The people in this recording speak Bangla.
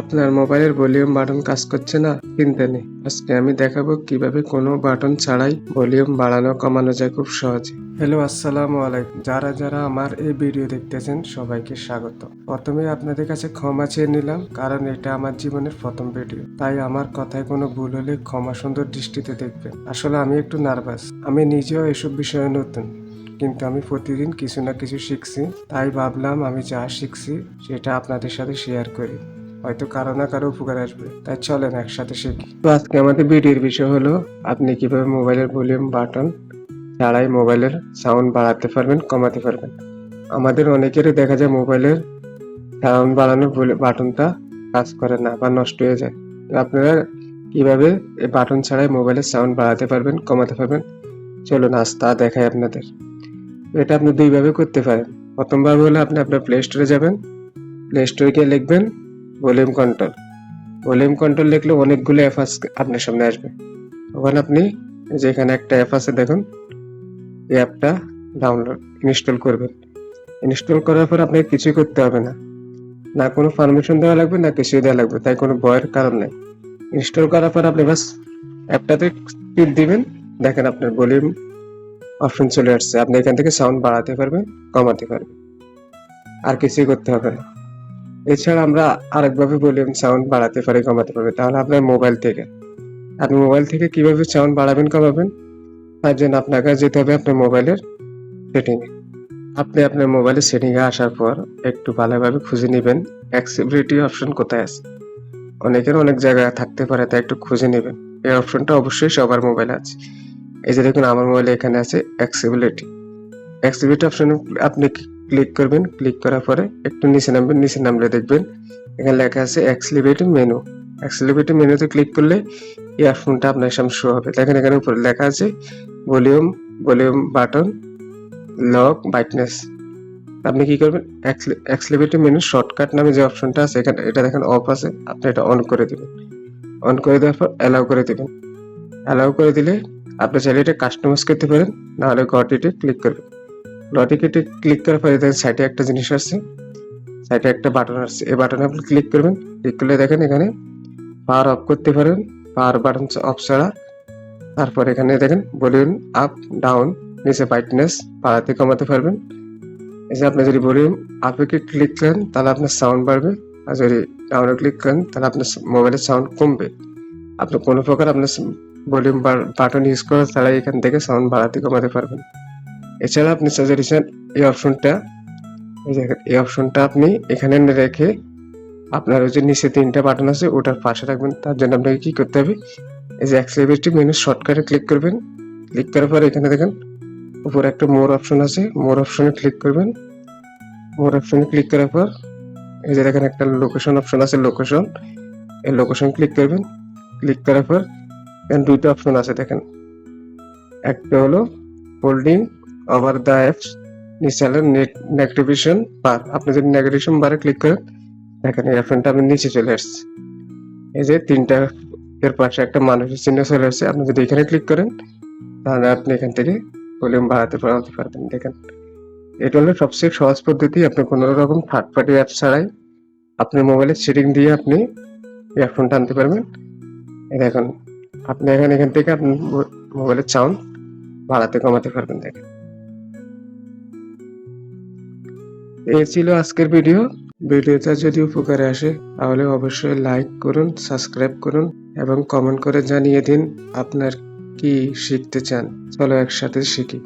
আপনার মোবাইলের ভলিউম বাটন কাজ করছে না? চিন্তা নেই। আজকে আমি দেখাবো কীভাবে কোনো বাটন ছাড়াই ভলিউম বাড়ানো, কমানো যায় খুব সহজে। হ্যালো, আসসালামু আলাইকুম। যারা যারা আমার এই ভিডিও দেখতেছেন, সবাইকে স্বাগত। প্রথমে আপনাদের কাছে ক্ষমা চেয়ে নিলাম, কারণ এটা আমার জীবনের প্রথম ভিডিও। তাই আমার কথায় কোনো ভুল হলে ক্ষমা সুন্দর দৃষ্টিতে দেখবেন। আসলে আমি একটু নার্ভাস। আমি নিজেও এসব বিষয়ে নতুন, কিন্তু আমি প্রতিদিন কিছু না কিছু শিখছি। তাই ভাবলাম আমি যা শিখছি, সেটা আপনাদের সাথে শেয়ার করি। হয়তো কারও না কারও উপকার আসবে। তাই চলেন, একসাথে শিখি। তো আজকে আমাদের ভিডিওর বিষয় হলো, আপনি কীভাবে মোবাইলের ভলিউম বাটন ছাড়াই মোবাইলের সাউন্ড বাড়াতে পারবেন, কমাতে পারবেন? আমাদের অনেকেরই দেখা যায় মোবাইলের সাউন্ড বাড়ানোর বাটনটা কাজ করে না বা নষ্ট হয়ে যায়। আপনারা কীভাবে এই বাটন ছাড়াই মোবাইলের সাউন্ড বাড়াতে পারবেন, কমাতে পারবেন? চলুন, আজ তা দেখাই আপনাদের। এটা আপনি দুইভাবে করতে পারেন। প্রথমবার হলে আপনি আপনার প্লে স্টোরে যাবেন। প্লে স্টোরে গিয়ে লিখবেন ভলিউম কন্ট্রোল ভলিউম কন্ট্রোল লিখলে অনেকগুলো অ্যাপ আপনার সামনে আসবে। ওখানে আপনি যে এখানে একটা অ্যাপ আছে, দেখুন। এই অ্যাপটা ডাউনলোড ইনস্টল করবেন। ইনস্টল করার পর আপনাকে কিছুই করতে হবে না। না কোনো পারমিশন দেওয়া লাগবে, না কিছুই দেওয়া লাগবে, তাই কোনো ভয়ের কারণ নেই। ইনস্টল করার পর আপনি বাস অ্যাপটাতে টিপ দিবেন, দেখেন আপনার ভলিউম অপশন চলে আসছে। আপনি এখান থেকে সাউন্ড বাড়াতে পারবেন, কমাতে পারবেন। আর কিছুই করতে হবে না। এছাড়া আমরা আরেকভাবে ভলিউম সাউন্ড বাড়াতে পারি, কমাতে পারি তাহলে আপনার মোবাইল থেকে। আপনি মোবাইল থেকে কীভাবে সাউন্ড বাড়াবেন, কমাবেন? তার জন্য আপনাকে যেতে হবে আপনার মোবাইলের সেটিং আপনি আপনার মোবাইলের সেটিং এ আসার পর একটু ভালোভাবে খুঁজে নেবেন অ্যাক্সিবিলিটি অপশন কোথায় আছে। অনেকের অনেক জায়গায় থাকতে পারে, তাই একটু খুঁজে নেবেন। এই অপশনটা অবশ্যই সবার মোবাইলে আছে। এই যে দেখুন, আমার মোবাইলে এখানে আছে অ্যাক্সিবিলিটি অ্যাক্সিবিলিটি অপশনে আপনি ক্লিক করবেন ক্লিক করার পরে একটু নিচে নামবেন, নিচে নামলে দেখবেন এখানে লেখা আছে অ্যাক্সিলিবিলিটি মেনু অ্যাক্সিলিবিলিটি মেনুতে ক্লিক করলে অপশনটা আপনার সামনে শো হবে। দেখেন এখানে উপরে লেখা আছে volume volume button lock brightness আপনি কি করবেন? অ্যাক্সিলিবিলিটি মেনু শর্টকাট নামে যে অপশনটা আছে এখানে, এটা দেখেন অফ আছে, আপনি এটা অন করে দেবেন। অন করে দেওয়ার পর অ্যালাউ করে দেবেন। অ্যালাউ করে দিলে আপনি চাইলে এটা কাস্টমাইজ করতে পারেন, নাহলে ঘরটিতে ক্লিক করবেন। ঘরটিতে ক্লিক করার পরে দেখেন সাইডে একটা জিনিস আসছে। সাইডে একটা বাটন আসছে। এই বাটনে আপনি ক্লিক করবেন। ক্লিক করলে দেখেন এখানে পাওয়ার অফ করতে পারেন। পাওয়ার বাটন অফ ছাড়া। তারপর এখানে দেখেন ভলিউম আপ ডাউন নিচে ব্রাইটনেস বাড়াতে কমাতে পারবেন। এই যে আপনি যদি ভলিউম আপে ক্লিক করেন, তাহলে আপনার সাউন্ড বাড়বে। আর যদি ডাউনে ক্লিক করেন, তাহলে আপনার মোবাইলের সাউন্ড কমবে। আপনি কোনো প্রকার আপনার ভলিউম বাটন ইউজ করা ছাড়াই এখান থেকে সাউন্ড বাড়াতে কমাতে পারবেন। এছাড়া আপনি সাজেশন এই অপশনটা এই অপশনটা আপনি এখানে রেখে আপনার ওই যে নিচে তিনটা বাটন আছে, ওটার পাশে রাখবেন তার জন্য আপনাকে কি করতে হবে? এই যে অ্যাক্সিবিলিটি মেনু শর্টকাটে ক্লিক করবেন। ক্লিক করার পর এখানে দেখেন, উপরে একটা মোর অপশন আছে। মোর অপশনে ক্লিক করবেন। মোর অপশনে ক্লিক করার পর এই যে দেখেন একটা লোকেশন অপশন আছে লোকেশন এই লোকেশন ক্লিক করবেন। ক্লিক করার পর দুইটা অপশন আছে, দেখেন। একটা হলো হোল্ডিং ওভার দ্য অ্যাপস নিচে নেগেটিভেশন বার আপনি যদি নেগেটিভেশন বারে ক্লিক করেন, দেখেন এই আপনি নিচে চলে আসছে। এই যে তিনটা এর পাশে একটা মানুষের চিহ্ন চলে আসছে। আপনি যদি এখানে ক্লিক করেন, তাহলে আপনি এখান থেকে ভলিউম বাড়াতে বাড়াতে পারবেন। দেখেন, এটা হলো সবচেয়ে সহজ পদ্ধতি। আপনি কোনো রকম থার্ড পার্টি অ্যাপ ছাড়াই আপনার মোবাইলের সেটিং দিয়ে আপনি ইয়ারফোনটা আনতে পারবেন। দেখুন, আপনি এখানে এখান থেকে আপনি মোবাইলের সাউন্ড বাড়াতে কমাতে পারবেন। দেখেন এই ছিল আজকের ভিডিও। ভিডিওটা যদি উপকারে আসে, তাহলে অবশ্যই লাইক করুন সাবস্ক্রাইব করুন এবং কমেন্ট করে জানিয়ে দিন আপনার কি শিখতে চান। চলো একসাথে শিখি।